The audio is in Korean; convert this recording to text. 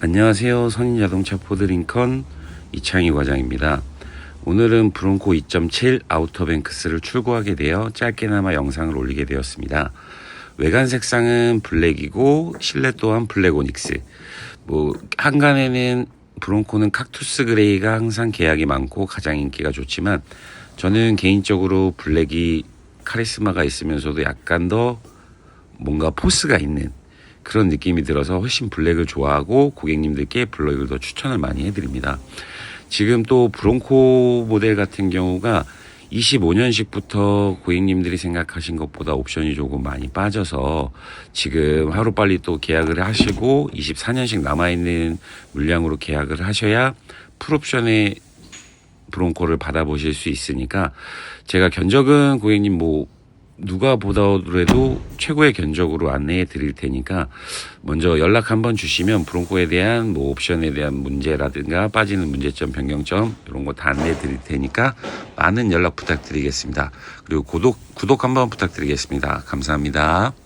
안녕하세요. 선인자동차 포드링컨 이창희 과장입니다. 오늘은 브론코 2.7 아우터뱅크스를 출고하게 되어 짧게나마 영상을 올리게 되었습니다. 외관 색상은 블랙이고 실내 또한 블랙 오닉스. 뭐 한간에는 브론코는 kak투스 그레이가 항상 계약이 많고 가장 인기가 좋지만 저는 개인적으로 블랙이 카리스마가 있으면서도 약간 더 뭔가 포스가 있는 그런 느낌이 들어서 훨씬 블랙을 좋아하고 고객님들께 블랙을 더 추천을 많이 해드립니다. 지금 또 브론코 모델 같은 경우가 25년식부터 고객님들이 생각하신 것보다 옵션이 조금 많이 빠져서 지금 하루빨리 또 계약을 하시고 24년식 남아있는 물량으로 계약을 하셔야 풀옵션의 브론코를 받아보실 수 있으니까 제가 견적은 고객님 뭐 누가 보더라도 최고의 견적으로 안내해 드릴 테니까 먼저 연락 한번 주시면 브론코에 대한 뭐 옵션에 대한 문제라든가 빠지는 문제점 변경점 이런 거 다 안내해 드릴 테니까 많은 연락 부탁드리겠습니다. 그리고 구독 구독 한번 부탁드리겠습니다. 감사합니다.